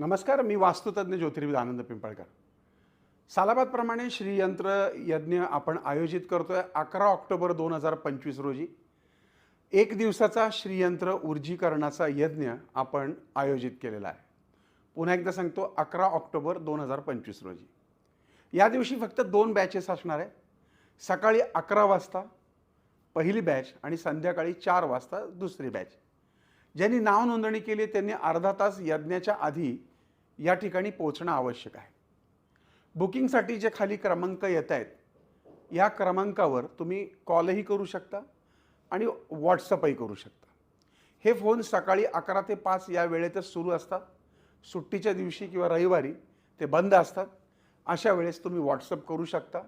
नमस्कार मी वास्तुतज्ञ ज्योतिर्विद आनंद पिंपळकर. सालाबादप्रमाणे श्रीयंत्र यज्ञ आपण आयोजित करतो आहे अकरा ऑक्टोबर दोन हजार पंचवीस रोजी. एक दिवसाचा श्रीयंत्र ऊर्जीकरणाचा यज्ञ आपण आयोजित केलेला आहे. पुन्हा एकदा सांगतो अकरा ऑक्टोबर दोन हजार पंचवीस रोजी. या दिवशी फक्त दोन बॅचेस असणार आहे. सकाळी अकरा वाजता पहिली बॅच आणि संध्याकाळी चार वाजता दुसरी बॅच ज्यांनी नाव नोंदणी केली त्यांनी अर्धा तास यज्ञाच्या आधी या ठिकाणी पोहोचणं आवश्यक आहे. बुकिंगसाठी जे खाली क्रमांक येत आहेत या क्रमांकावर तुम्ही कॉलही करू शकता आणि व्हॉट्सअपही करू शकता. हे फोन सकाळी अकरा ते पाच या वेळेतच सुरू असतात. सुट्टीच्या दिवशी किंवा रविवारी ते बंद असतात. अशा वेळेस तुम्ही व्हॉट्सअप करू शकता.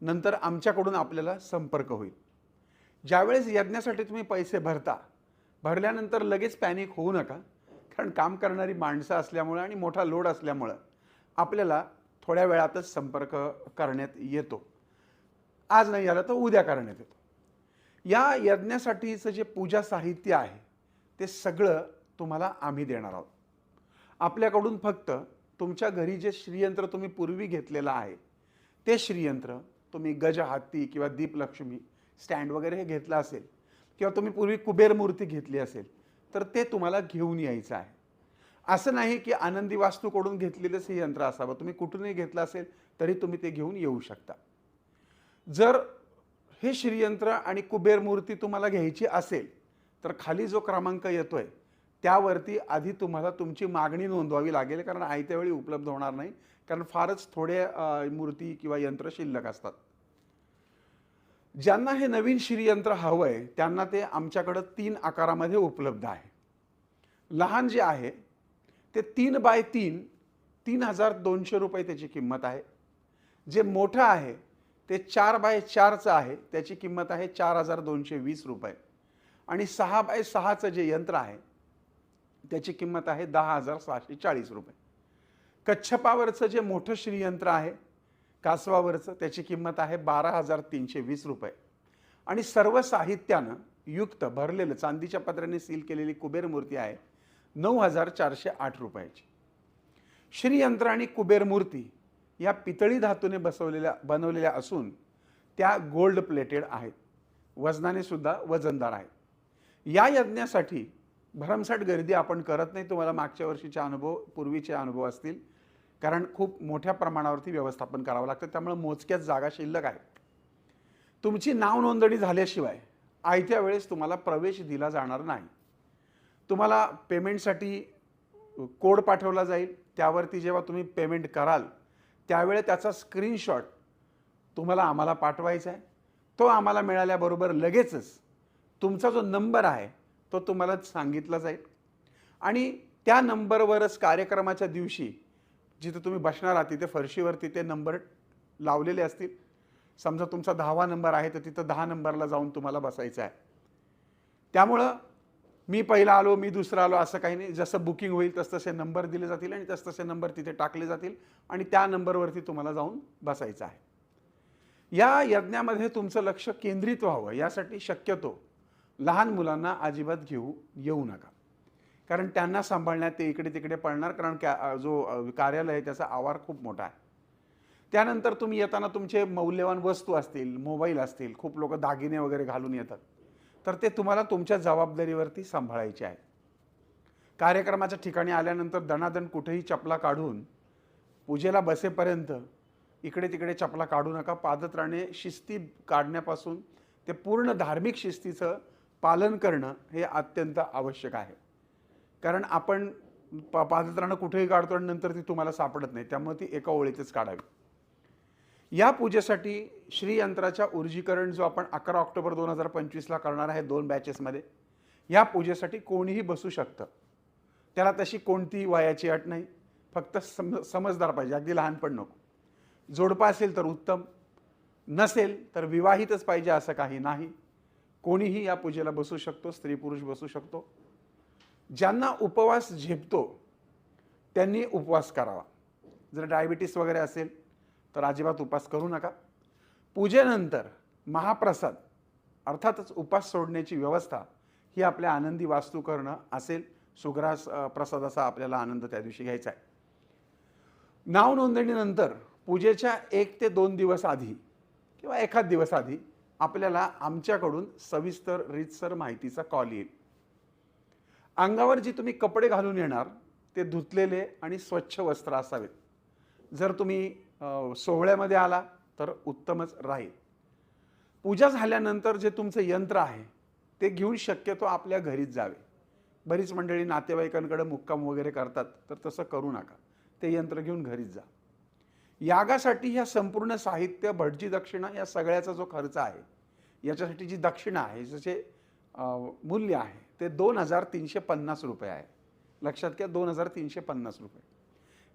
नंतर आमच्याकडून आपल्याला संपर्क होईल. ज्यावेळेस यज्ञासाठी तुम्ही पैसे भरता भरल्यानंतर लगेच पॅनिक होऊ नका. कारण काम करणारी माणसं असल्यामुळं आणि मोठा लोड असल्यामुळं आपल्याला थोड्या वेळातच संपर्क करण्यात येतो. आज नाही आलं तर उद्या करण्यात येतो. या यज्ञासाठीचं जे पूजा साहित्य आहे ते सगळं तुम्हाला आम्ही देणार आहोत. आपल्याकडून फक्त तुमच्या घरी जे श्रीयंत्र तुम्ही पूर्वी घेतलेलं आहे ते श्रीयंत्र तुम्ही गज हत्ती किंवा दीपलक्ष्मी स्टँड वगैरे हे घेतलं असेल किंवा तुम्ही पूर्वी कुबेर मूर्ती घेतली असेल तर ते तुम्हाला घेऊन यायचं आहे. असं नाही की आनंदी वास्तूकडून घेतलेलंच हे यंत्र असावं. तुम्ही कुठूनही घेतलं असेल तरी तुम्ही ते घेऊन येऊ शकता. जर हे श्रीयंत्र आणि कुबेर मूर्ती तुम्हाला घ्यायची असेल तर खाली जो क्रमांक येतो आहे त्यावरती आधी तुम्हाला तुमची मागणी नोंदवावी लागेल कारण आयत्या वेळी उपलब्ध होणार नाही कारण फारच थोडे मूर्ती किंवा यंत्र शिल्लक असतात. ज्यांना हे नवीन श्रीयंत्र हवं आहे त्यांना ते आमच्याकडं तीन आकारामध्ये उपलब्ध आहे. लहान जे आहे ते तीन बाय तीन तीन हजार दोनशे रुपये त्याची किंमत आहे. जे मोठं आहे ते चार बाय चारचं आहे त्याची किंमत आहे चार हजार दोनशे वीस रुपये. आणि सहा बाय सहाचं जे यंत्र आहे त्याची किंमत आहे दहा हजार सहाशे चाळीस रुपये. कच्छपावरचं जे मोठं श्रीयंत्र आहे कासवावरचं त्याची किंमत आहे बारा हजार तीनशे वीस रुपये. आणि सर्व साहित्यानं युक्त भरलेलं चांदीच्या पत्राने सील केलेली कुबेर मूर्ती आहे नऊ हजार चारशे आठ रुपयाची. श्रीयंत्र आणि कुबेर मूर्ती या पितळी धातूने बसवलेल्या बनवलेल्या असून त्या गोल्ड प्लेटेड आहेत. वजनाने सुद्धा वजनदार आहेत. या यज्ञासाठी भरमसाठ गर्दी आपण करत नाही. तुम्हाला मागच्या वर्षीचे अनुभव पूर्वीचे अनुभव असतील. कारण खूप मोठ्या प्रमाणावरती व्यवस्थापन करावं लागतं. त्यामुळे मोजक्याच जागा शिल्लक आहेत तुमची नाव नोंदणी झाल्याशिवाय आयत्या वेळेस तुम्हाला प्रवेश दिला जाणार नाही. तुम्हाला पेमेंटसाठी कोड पाठवला जाईल. त्यावरती जेव्हा तुम्ही पेमेंट कराल त्यावेळे त्याचा स्क्रीनशॉट तुम्हाला आम्हाला पाठवायचा आहे. तो आम्हाला मिळाल्याबरोबर लगेचच तुमचा जो नंबर आहे तो तुम्हाला सांगितला जाईल. आणि त्या नंबरवरच कार्यक्रमाच्या दिवशी जिथे तुम्ही बसणार आहात तिथे फरशीवरती ते नंबर लावलेले असतील. समजा तुमचा दहावा नंबर आहे तर तिथं दहा नंबरला जाऊन तुम्हाला बसायचं आहे. त्यामुळं मी पहिला आलो मी दुसरा आलो असं काही नाही. जसं बुकिंग होईल तसतसे नंबर दिले जातील आणि तसतसे नंबर तिथे टाकले जातील आणि त्या नंबरवरती तुम्हाला जाऊन बसायचं आहे. या यज्ञामध्ये तुमचं लक्ष केंद्रित व्हावं यासाठी शक्यतो लहान मुलांना अजिबात घेऊ येऊ नका. कारण त्यांना सांभाळण्यात ते इकडे तिकडे पळणार कारण क्या जो कार्यालय आहे त्याचा आवार खूप मोठा आहे. त्यानंतर तुम्ही येताना तुमचे मौल्यवान वस्तू असतील मोबाईल असतील खूप लोक दागिने वगैरे घालून येतात. तर ते तुम्हाला तुमच्या जबाबदारीवरती सांभाळायचे आहे. कार्यक्रमाच्या ठिकाणी आल्यानंतर दणादण कुठेही चपला काढून पूजेला बसेपर्यंत इकडे तिकडे चपला काढू नका. पादत्राणे शिस्ती काढण्यापासून ते पूर्ण धार्मिक शिस्तीचं पालन करणं हे अत्यंत आवश्यक आहे. कारण आपण पा पादत्राणं कुठेही काढतो आणि नंतर ती तुम्हाला सापडत नाही. त्यामुळे ती एका ओळीतच काढावी. या पूजेसाठी श्रीयंत्राच्या ऊर्जीकरण जो आपण अकरा ऑक्टोबर दोन हजार पंचवीसला करणार आहे दोन बॅचेसमध्ये या पूजेसाठी कोणीही बसू शकतं. त्याला तशी कोणतीही वयाची अट नाही. फक्त सम समजदार पाहिजे. अगदी लहानपण नको. जोडपा असेल तर उत्तम. नसेल तर विवाहितच पाहिजे असं काही नाही. कोणीही या पूजेला बसू शकतो स्त्री पुरुष बसू शकतो. ज्यांना उपवास झेपतो त्यांनी उपवास करावा. जर डायबिटीस वगैरे असेल तर अजिबात उपवास करू नका. पूजेनंतर महाप्रसाद अर्थातच उपास सोडण्याची व्यवस्था ही आपल्या आनंदी वास्तू करणं असेल. सुग्रास प्रसादाचा आपल्याला आनंद त्या दिवशी घ्यायचा आहे. नाव नोंदणीनंतर पूजेच्या एक ते दोन दिवस आधी किंवा एखाद दिवस आधी आपल्याला आमच्याकडून सविस्तर रीतसर माहितीचा कॉल येईल. अंगावर जी तुम्ही कपडे घालून येणार ते धुतलेले आणि स्वच्छ वस्त्र असावेत. जर तुम्ही सोहळ्यामध्ये आला तर उत्तमच राहील. पूजा झाल्यानंतर जे तुमचं यंत्र आहे ते घेऊन शक्यतो आपल्या घरीच जावे. बरीच मंडळी नातेवाईकांकडे मुक्काम वगैरे करतात तर तसं करू नका. ते यंत्र घेऊन घरीच जा. यागासाठी ह्या संपूर्ण साहित्य भटजी दक्षिणा या सगळ्याचा जो खर्च आहे याच्यासाठी जी दक्षिणा आहे जसे मूल्य आहे. ते दोन हजार तीनशे पन्नास रुपये आहे. लक्षात घ्या दोन हजार तीनशे पन्नास रुपये.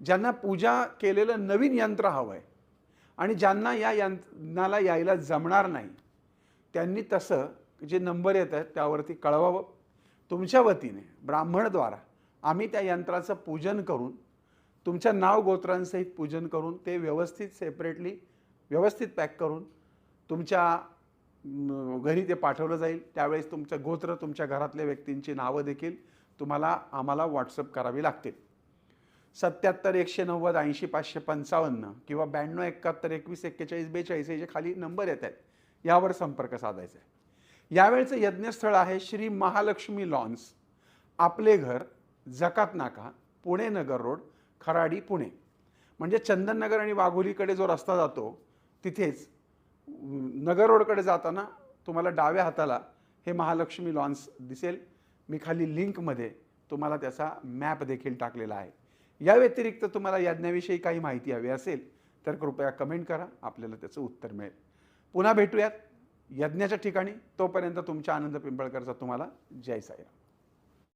ज्यांना पूजा केलेलं नवीन यंत्र हवं आहे आणि ज्यांना या यंत्राला यायला जमणार नाही त्यांनी तसं जे नंबर येत आहेत त्यावरती कळवावं. तुमच्या वतीने ब्राह्मणद्वारा आम्ही त्या यंत्राचं पूजन करून तुमच्या नाव गोत्रांसहित पूजन करून ते व्यवस्थित सेपरेटली व्यवस्थित पॅक करून तुमच्या घरी ते पाठवलं जाईल. त्यावेळेस तुमचं गोत्र तुमच्या घरातल्या व्यक्तींची नावं देखील तुम्हाला आम्हाला व्हॉट्सअप करावी लागतील. सत्याहत्तर एकशे नव्वद ऐंशी पाचशे पंचावन्न किंवा ब्याण्णव एकाहत्तर एकवीस एक्केचाळीस बेचाळीस याचे खाली नंबर येत आहेत. यावर संपर्क साधायचा आहे. यावेळचं यज्ञस्थळ आहे श्री महालक्ष्मी लॉन्स. आपले घर जकात नाका पुणे नगर रोड खराडी पुणे. म्हणजे चंदननगर आणि वाघोलीकडे जो रस्ता जातो तिथेच नगर रोडकडे जाताना तुम्हाला डाव्या हाताला हे महालक्ष्मी लॉन्स दिसेल. मी खाली लिंकमध्ये तुम्हाला त्याचा मॅप देखील टाकलेला आहे. या व्यतिरिक्त तुम्हाला यज्ञाविषयी काही माहिती हवी असेल तर कृपया कमेंट करा. आपल्याला त्याचं उत्तर मिळेल. पुन्हा भेटूयात. यज्ञाच्या ठिकाणी तोपर्यंत तुमच्या आनंद पिंपळकरचा तुम्हाला जय साईराम.